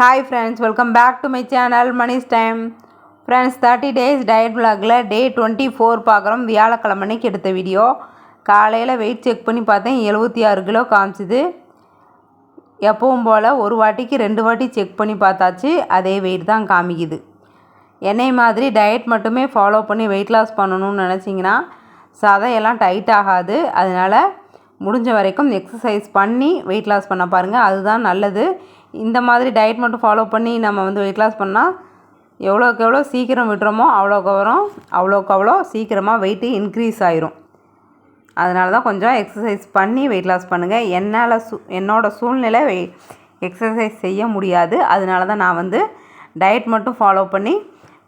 Hi friends welcome back to my channel Mani's time friends thirty days diet vlogல day twenty four பார்க்குறோம் வியாழக்கிழமனைக்கு எடுத்த video காலையில் weight check பண்ணி பார்த்தேன் எழுபத்தி ஆறு கிலோ காமிச்சிது. எப்பவும் போல் ஒரு வாட்டிக்கு ரெண்டு வாட்டி செக் பண்ணி பார்த்தாச்சு அதே வெயிட் தான் காமிக்குது. என்னை மாதிரி டயட் மட்டுமே ஃபாலோ பண்ணி வெயிட் லாஸ் பண்ணணும்னு நினச்சிங்கன்னா சதையெல்லாம் டைட் ஆகாது. அதனால் முடிஞ்ச வரைக்கும் எக்ஸசைஸ் பண்ணி வெயிட் லாஸ் பண்ண பாருங்கள் அதுதான் நல்லது. இந்த மாதிரி டயட் மட்டும் ஃபாலோ பண்ணி நம்ம வந்து வெயிட் லாஸ் பண்ணால் எவ்வளோக்கு எவ்வளோ சீக்கிரம் விட்டுறோமோ அவ்வளோக்கு வரும் அவ்வளோக்கு அவ்வளோ சீக்கிரமாக வெயிட்டு இன்க்ரீஸ் ஆயிரும். அதனால தான் கொஞ்சம் எக்ஸசைஸ் பண்ணி வெயிட் லாஸ் பண்ணுங்கள் என்னால் சூ என்னோடய சூழ்நிலை வெய் எக்ஸசைஸ் செய்ய முடியாது. அதனால தான் நான் வந்து டயட் மட்டும் ஃபாலோ பண்ணி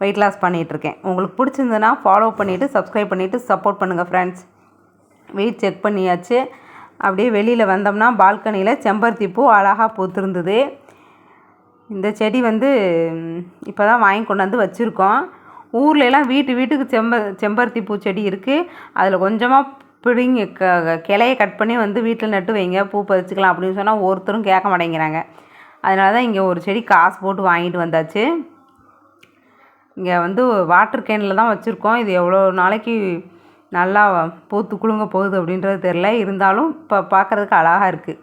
வெயிட் லாஸ் பண்ணிகிட்ருக்கேன் உங்களுக்கு பிடிச்சிருந்ததுன்னா ஃபாலோ பண்ணிவிட்டு சப்ஸ்கிரைப் பண்ணிவிட்டு சப்போர்ட் பண்ணுங்கள் ஃப்ரெண்ட்ஸ் வெயிட் செக் பண்ணியாச்சு. அப்படியே வெளியில் வந்தோம்னா பால்கனியில் செம்பருத்தி பூ அழகாக பூத்திருந்தது. இந்த செடி வந்து இப்போ தான் வாங்கி கொண்டாந்து வச்சுருக்கோம். ஊர்லெலாம் வீட்டு வீட்டுக்கு செம்ப செம்பருத்தி பூ செடி இருக்குது அதில் கொஞ்சமாக பிடுங்கி க கிளைய கட் பண்ணி வந்து வீட்டில் நட்டு வைங்க. பூ பறிச்சுக்கலாம் அப்படின்னு சொன்னால் ஒருத்தரும் கேட்க மாட்டேங்கிறாங்க. அதனால தான் இங்கே ஒரு செடி காசு போட்டு வாங்கிட்டு வந்தாச்சு. இங்கே வந்து வாட்டர் கேனில் தான் வச்சுருக்கோம். இது எவ்வளோ நாளைக்கு நல்லா பூத்து குலுங்க போகுது அப்படின்றது தெரில இருந்தாலும் இப்போ பார்க்குறதுக்கு அழகாக இருக்குது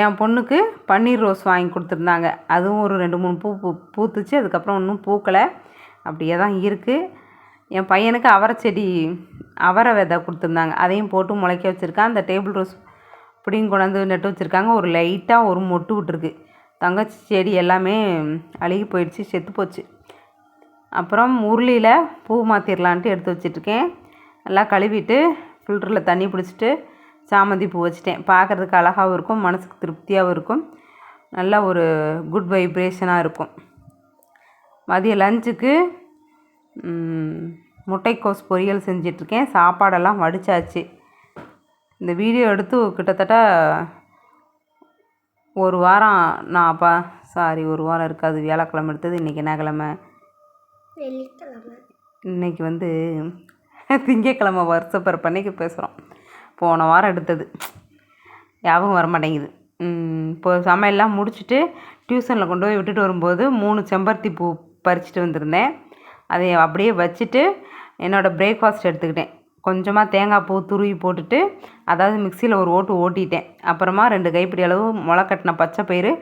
என் பொண்ணுக்கு பன்னீர் ரோஸ் வாங்கி கொடுத்துருந்தாங்க. அதுவும் ஒரு ரெண்டு மூணு பூ பூ பூத்துச்சு. அதுக்கப்புறம் இன்னும் பூக்கலை. அப்படியே தான் இருக்குது என் பையனுக்கு அவரை செடி அவரை விதை கொடுத்துருந்தாங்க. அதையும் போட்டு முளைக்க வச்சுருக்கேன் அந்த டேபிள் ரோஸ் இப்படியும் கொண்டாந்து நட்டு வச்சுருக்காங்க. ஒரு லைட்டாக ஒரு மொட்டு விட்டுருக்கு. தங்கச்சி செடி எல்லாமே அழுகி போயிடுச்சு செத்து போச்சு. அப்புறம் உருளியில் பூ மாற்றிடலான்ட்டு எடுத்து வச்சிட்ருக்கேன் நல்லா கழுவிட்டு ஃபில்டரில் தண்ணி பிடிச்சிட்டு சாமந்தி பூ வச்சுட்டேன். பார்க்குறதுக்கு அழகாகவும் இருக்கும் மனசுக்கு திருப்தியாகவும் இருக்கும். நல்ல ஒரு குட் வைப்ரேஷனாக இருக்கும். மதிய லஞ்சுக்கு முட்டைக்கோஸ் பொரியல் செஞ்சிட்ருக்கேன். சாப்பாடெல்லாம் வடித்தாச்சு இந்த வீடியோ எடுத்து கிட்டத்தட்ட ஒரு வாரம் நான் அப்போ சாரி ஒரு வாரம் இருக்காது. வியாழக்கிழமை எடுத்தது இன்றைக்கி என்ன கிழமை இன்னைக்கு வந்து திங்கக்கிழமை வருஷப்பிறப்பு அன்னைக்கு பேசுகிறோம் போன வாரம் எடுத்தது. ஞாபகம் வர மாட்டேங்குது. இப்போ சமையல்லாம் முடிச்சுட்டு டியூஷனில் கொண்டு போய் விட்டுட்டு வரும்போது மூணு செம்பருத்தி பூ பறிச்சுட்டு வந்திருந்தேன். அதை அப்படியே வச்சுட்டு என்னோடய பிரேக்ஃபாஸ்ட் எடுத்துக்கிட்டேன். கொஞ்சமாக தேங்காய் பூ துருவி போட்டுட்டு அதாவது மிக்சியில் ஒரு ஓட்டு ஓட்டிட்டேன். அப்புறமா ரெண்டு கைப்பிடி அளவு முளைக்கட்டின பச்சை பயிறு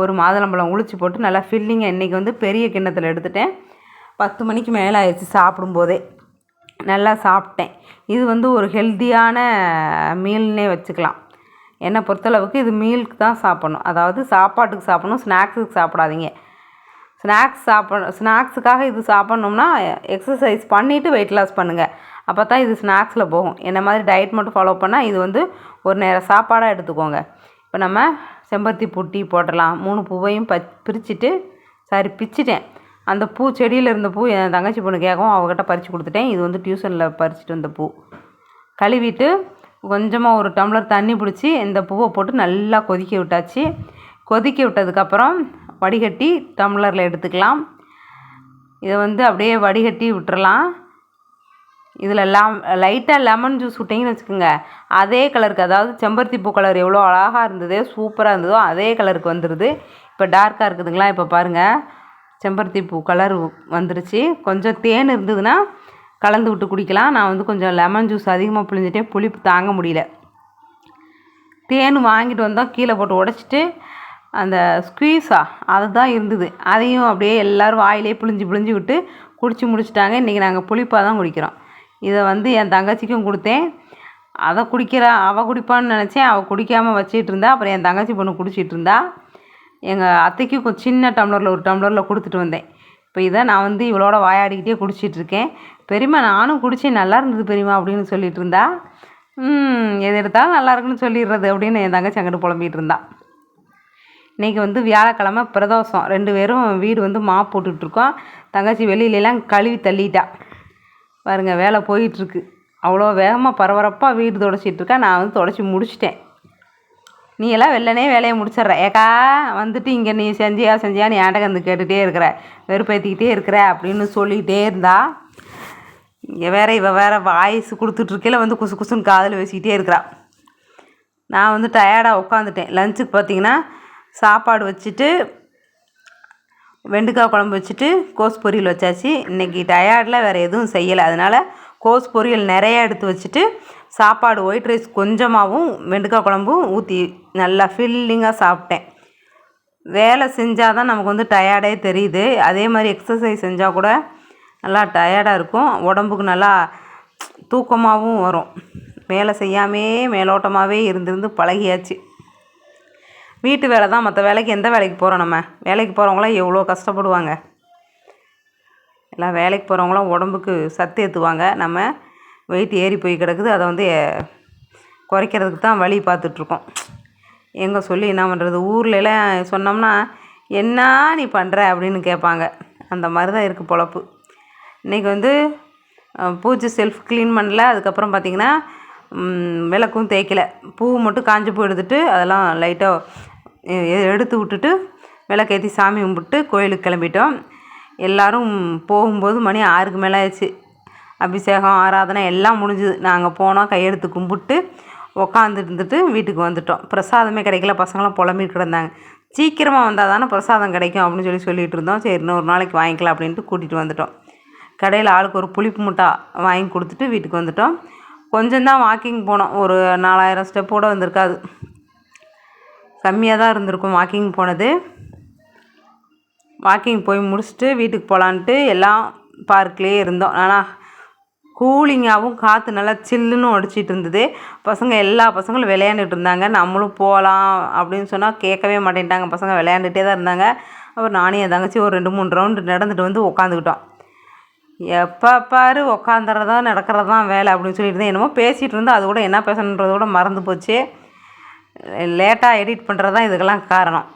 ஒரு மாதுளம்பழம் உளிச்சு போட்டு நல்லா ஃபில்லிங்காக இன்றைக்கி வந்து பெரிய கிண்ணத்தில் எடுத்துட்டேன். பத்து மணிக்கு மேலே ஆயிடுச்சு சாப்பிடும்போதே. நல்லா சாப்பிட்டேன். இது வந்து ஒரு ஹெல்த்தியான மீல்னே வச்சுக்கலாம். என்னை பொறுத்தளவுக்கு இது மீலுக்கு தான் சாப்பிட்ணும். அதாவது சாப்பாட்டுக்கு சாப்பிட்ணும் ஸ்நாக்ஸுக்கு சாப்பிடாதீங்க. ஸ்நாக்ஸ் சாப்பிட ஸ்நாக்ஸுக்காக இது சாப்பிட்ணும்னா எக்ஸசைஸ் பண்ணிவிட்டு வெயிட் லாஸ் பண்ணுங்கள் அப்போ தான் இது ஸ்நாக்ஸில் போகும். என்ன மாதிரி டயட் மட்டும் ஃபாலோ பண்ணால் இது வந்து ஒரு நேரம் சாப்பாடாக எடுத்துக்கோங்க. இப்போ நம்ம செம்பருத்தி புட்டி போடலாம் மூணு பூவையும் ப பிரிச்சுட்டு சாரி பிச்சிட்டேன். அந்த பூ செடியில் இருந்த பூ என் தங்கச்சி பொண்ணு கேட்கவும் அவகிட்ட பறித்து கொடுத்துட்டேன். இது வந்து டியூஷனில் பறிச்சுட்டு வந்த பூ. கழுவிட்டு கொஞ்சமாக ஒரு டம்ளர் தண்ணி பிடிச்சி இந்த பூவை போட்டு நல்லா கொதிக்க விட்டாச்சு. கொதிக்க விட்டதுக்கப்புறம் வடிகட்டி டம்ளரில் எடுத்துக்கலாம். இதை வந்து அப்படியே வடிகட்டி விட்டுறலாம். இதில் லெம் லைட்டாக லெமன் ஜூஸ் விட்டிங்கன்னு வச்சுக்கோங்க. அதே கலருக்கு அதாவது செம்பருத்தி பூ கலர் எவ்வளோ அழகாக இருந்தது சூப்பராக இருந்ததோ அதே கலருக்கு வந்துடுது இப்போ டார்க்காக இருக்குதுங்களா? இப்போ பாருங்கள் செம்பருத்தி பூ கலர் வந்துருச்சு. கொஞ்சம் தேன் இருந்ததுன்னா கலந்து விட்டு குடிக்கலாம். நான் வந்து கொஞ்சம் லெமன் ஜூஸ் அதிகமாக புழிஞ்சிட்டேன். புளிப்பு தாங்க முடியல. தேன் வாங்கிட்டு வந்தோம் கீழே போட்டு உடச்சிட்டு அந்த ஸ்குவீஸா அதுதான் இருந்தது. அதையும் அப்படியே எல்லோரும் வாயிலே புழிஞ்சு புழிஞ்சு விட்டு குடிச்சு முடிச்சிட்டாங்க. இன்றைக்கி நாங்கள் புளிப்பாக தான் குடிக்கிறோம். இதை வந்து என் தங்கச்சிக்கும் கொடுத்தேன். அதை குடிக்கிறா அவள் குடிப்பான்னு நினச்சேன். அவள் குடிக்காமல் வச்சிட்டு இருந்தா அப்புறம் என் தங்கச்சி பொண்ணு குடிச்சிட்டு இருந்தா. எங்கள் அத்தைக்கு கொஞ்சம் சின்ன டம்ளரில் ஒரு டம்ளரில் கொடுத்துட்டு வந்தேன். இப்போ இதை நான் வந்து இவளோட வாயாடிக்கிட்டே குடிச்சிட்ருக்கேன். பெரியம்மா நானும் குடித்தேன் நல்லா இருந்தது பெரியம்மா அப்படின்னு சொல்லிட்டு இருந்தா எது எடுத்தாலும் நல்லா இருக்குன்னு சொல்லிடுறது அப்படின்னு என் தங்கச்சி அங்கிட்டு புலம்பிகிட்டு இருந்தா இன்றைக்கி வந்து வியாழக்கிழமை பிரதோஷம். ரெண்டு பேரும் வீடு வந்து மா போட்டுட்ருக்கோம். தங்கச்சி வெளியிலலாம் கழுவி தள்ளிட்டா. பாருங்கள் வேலை போயிட்டுருக்கு அவ்வளோ வேகமாக பரபரப்பாக வீடு தொடச்சிட்ருக்கா. நான் வந்து தொடச்சி முடிச்சிட்டேன். நீ எல்லாம் வெள்ளனே வேலையை முடிச்சிட்ற. ஏக்கா வந்துட்டு இங்கே நீ செஞ்சியா செஞ்சியா நீ ஏன்ட்ட வந்து கேட்டுகிட்டே இருக்கிற. வெறுப்பேற்றிக்கிட்டே இருக்கிற அப்படின்னு சொல்லிகிட்டே இருந்தா இங்கே வேற இவ வேற வாய்ஸ் கொடுத்துட்ருக்கையில் வந்து குசு குசுன்னு காதில் பேசிக்கிட்டே இருக்கிறா. நான் வந்து டயர்டாக உட்காந்துட்டேன். லஞ்சுக்கு பார்த்தீங்கன்னா சாப்பாடு வச்சுட்டு வெண்டைக்காய் குழம்பு வச்சுட்டு கோஸ் பொரியல் வச்சாச்சு. இன்றைக்கி டயர்டில் வேறு எதுவும் செய்யலை. அதனால் கோஸ் பொரியல் நிறையா எடுத்து வச்சுட்டு சாப்பாடு ஒயிட் ரைஸ் கொஞ்சமாகவும் வெண்டைக்காய் குழம்பும் ஊற்றி நல்லா ஃபில்லிங்காக சாப்பிட்டேன். வேலை செஞ்சால் தான் நமக்கு வந்து டயர்டே தெரியுது. அதே மாதிரி எக்ஸசைஸ் செஞ்சால் கூட நல்லா டயர்டாக இருக்கும். உடம்புக்கு நல்லா தூக்கமாகவும் வரும். வேலை செய்யாமே மேலோட்டமாகவே இருந்திருந்து பழகியாச்சு. வீட்டு வேலை தான் மற்ற வேலைக்கு எந்த வேலைக்கு போகிறோம் நம்ம? வேலைக்கு போகிறவங்களாம் எவ்வளோ கஷ்டப்படுவாங்க? எல்லாம் வேலைக்கு போகிறவங்களாம் உடம்புக்கு சத்து ஏற்றுவாங்க நம்ம வெயிட் ஏறி போய் கிடக்குது. அதை வந்து குறைக்கிறதுக்கு தான் வழி பார்த்துட்ருக்கோம். எங்கே சொல்லி என்ன பண்ணுறது ஊர்லலாம் சொன்னோம்னா என்ன நீ பண்ணுற அப்படின்னு கேட்பாங்க. அந்த மாதிரி தான் இருக்குது பொழப்பு. இன்றைக்கி வந்து பூஜை செல்ஃப் க்ளீன் பண்ணல. அதுக்கப்புறம் பார்த்திங்கன்னா விளக்கும் தேய்க்கல. பூ மட்டும் காஞ்சி பூ எடுத்துட்டு அதெல்லாம் லைட்டாக எடுத்து விட்டுட்டு விளக்கேற்றி சாமி கும்பிட்டு கோயிலுக்கு கிளம்பிட்டோம். எல்லோரும் போகும்போது மணி ஆறுக்கு மேலே ஆயிடுச்சு அபிஷேகம் ஆராதனை எல்லாம் முடிஞ்சுது. நாங்கள் போனோம் கையெடுத்து கும்பிட்டு உக்காந்துருந்துட்டு இருந்துட்டு வீட்டுக்கு வந்துட்டோம். பிரசாதமே கிடைக்கல. பசங்களாம் புலம்பிட்டு கிடந்தாங்க. சீக்கிரமாக வந்தால் தானே பிரசாதம் கிடைக்கும் அப்படின்னு சொல்லி சொல்லிகிட்டு இருந்தோம். சரி இன்னொரு நாளைக்கு வாங்கிக்கலாம் அப்படின்ட்டு கூட்டிகிட்டு வந்துட்டோம். கடையில் ஆளுக்கு ஒரு புளிப்பு முட்டா வாங்கி கொடுத்துட்டு வீட்டுக்கு வந்துட்டோம். கொஞ்சம் தான் வாக்கிங் போனோம். ஒரு நாலாயிரம் ஸ்டெப்போடு வந்திருக்காது. கம்மியாக தான் இருந்திருக்கும் வாக்கிங் போனது. வாக்கிங் போய் முடிச்சுட்டு வீட்டுக்கு போகலான்ட்டு எல்லாம் பார்க்லேயே இருந்தோம். ஆனால் கூலிங்காகவும் காற்று நல்லா சில்லுன்னு அடிச்சிட்டு இருந்தது. பசங்க எல்லா பசங்களும் விளையாண்டுட்டு இருந்தாங்க. நம்மளும் போகலாம் அப்படின்னு சொன்னால் கேட்கவே மாட்டேன்ட்டாங்க. பசங்க விளையாண்டுட்டே தான் இருந்தாங்க. அப்புறம் நானும் என் தங்கச்சி ஒரு ரெண்டு மூணு ரவுண்டு நடந்துட்டு வந்து உட்காந்துக்கிட்டோம் எப்போ பாரு உக்காந்துறதா தான் வேலை அப்படின்னு சொல்லிட்டு இருந்தேன். என்னமோ பேசிகிட்டு இருந்தோம் அது கூட என்ன பேசணுன்றது கூட மறந்து போச்சு. லேட்டாக எடிட் பண்ணுறது தான் இதுக்கெல்லாம் காரணம்.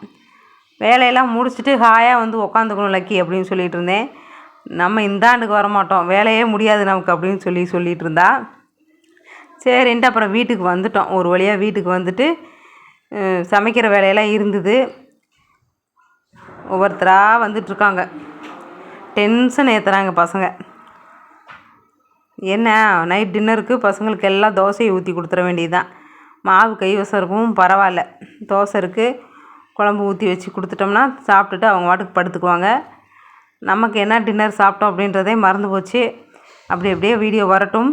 வேலையெல்லாம் முடிச்சுட்டு ஹாயாக வந்து உக்காந்துக்கணும் லக்கி அப்படின்னு சொல்லிட்டு இருந்தேன் நம்ம இந்த ஆண்டுக்கு வர மாட்டோம் வேலையே முடியாது நமக்கு அப்படின்னு சொல்லி சொல்லிட்டு இருந்தா சரின்ட்டு அப்புறம் வீட்டுக்கு வந்துட்டோம். ஒரு வழியாக வீட்டுக்கு வந்துட்டு சமைக்கிற வேலையெல்லாம் இருந்தது. ஒவ்வொருத்தராக வந்துட்டுருக்காங்க. டென்ஷன் ஏற்றுறாங்க பசங்க. என்ன நைட் டின்னருக்கு பசங்களுக்கு எல்லாம் தோசையை ஊற்றி கொடுத்துட வேண்டியதுதான். மாவு கைவசம் இருக்கும் பரவாயில்ல. தோசை இருக்குது குழம்பு ஊற்றி வச்சு கொடுத்துட்டோம்னா சாப்பிட்டுட்டு அவங்க வாட்டுக்கு படுத்துக்குவாங்க. நமக்கு என்ன டின்னர் சாப்பிட்டோம் அப்படின்றதே மறந்து போச்சு. அப்படி அப்படியே வீடியோ வரட்டும்.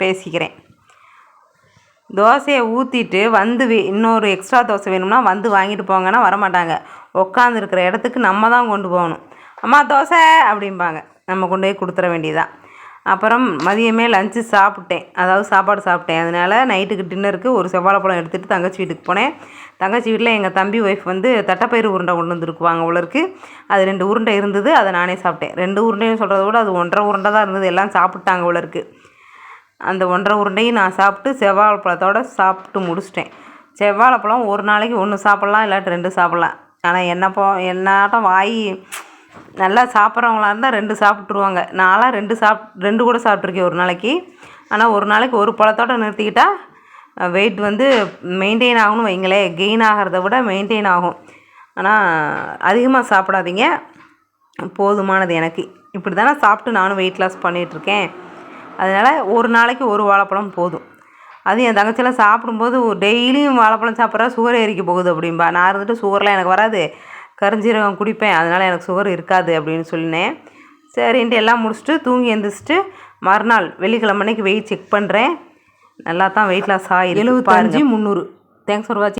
பேசிக்கிறேன். தோசையை ஊற்றிட்டு வந்து இன்னொரு எக்ஸ்ட்ரா தோசை வேணும்னா வந்து வாங்கிட்டு போங்கன்னா வரமாட்டாங்க. உட்காந்துருக்கிற இடத்துக்கு நம்ம தான் கொண்டு போகணும். அம்மா தோசை! அப்படிம்பாங்க. நம்ம கொண்டு போய் கொடுத்துற வேண்டியதான் அப்புறம் மதியமே லஞ்சு சாப்பிட்டேன். அதாவது சாப்பாடு சாப்பிட்டேன். அதனால் நைட்டுக்கு டின்னருக்கு ஒரு செவ்வாழைப்பழம் எடுத்துகிட்டு தங்கச்சி வீட்டுக்கு போனேன். தங்கச்சி வீட்டில் எங்கள் தம்பி ஒய்ஃப் வந்து தட்டைப்பயிறு உருண்டை கொண்டு வந்துருக்குவாங்க உலருக்கு அது ரெண்டு உருண்டை இருந்தது. அதை நானே சாப்பிட்டேன். ரெண்டு உருண்டைன்னு சொல்கிறத விட அது ஒன்றரை உருண்டை தான் இருந்தது. எல்லாம் சாப்பிட்டாங்க உலருக்கு அந்த ஒன்றரை உருண்டையும் நான் சாப்பிட்டு செவ்வாழைப்பழத்தோட சாப்பிட்டு முடிச்சிட்டேன். செவ்வாழைப்பழம் ஒரு நாளைக்கு ஒன்று சாப்பிட்லாம் இல்லாட்டி ரெண்டு சாப்பிட்லாம். ஆனால் என்னப்போ என்னாட்டம் வாய் நல்லா சாப்பிட்றவங்களா இருந்தால் ரெண்டு சாப்பிட்ருவாங்க நான்லாம் ரெண்டு சாப் ரெண்டு கூட சாப்பிட்ருக்கேன் ஒரு நாளைக்கு. ஆனால் ஒரு நாளைக்கு ஒரு பழத்தோட நிறுத்திக்கிட்டால் வெயிட் வந்து மெயின்டைன் ஆகணும் வைங்களேன். கெயின் ஆகிறத விட மெயின்டைன் ஆகும். ஆனால் அதிகமாக சாப்பிடாதீங்க. போதுமானது எனக்கு. இப்படி தானே சாப்பிட்டு நானும் வெயிட் லாஸ் பண்ணிகிட்ருக்கேன். அதனால் ஒரு நாளைக்கு ஒரு வாழைப்பழம் போதும். அது என் தங்கச்சியெல்லாம் சாப்பிடும்போது டெய்லியும் வாழைப்பழம் சாப்பிட்றா சுகர் ஏறிக்க போகுது அப்படிம்பா. நான் இருந்துட்டு சுகர்லாம் எனக்கு வராது. கருஞ்சீரகம் குடிப்பேன் அதனால் எனக்கு சுகர் இருக்காது அப்படின்னு சொல்லினேன். சரின்ட்டு எல்லாம் முடிச்சுட்டு தூங்கி எழுந்திரிச்சிட்டு மறுநாள் வெள்ளிக்கிழமை அன்னைக்கு வெயிட் செக் பண்ணுறேன் நல்லா தான் வெயிட் லாஸ் ஆகி எழுபத்தஞ்சு முந்நூறு. தேங்க்ஸ் ஃபார் வாட்சிங்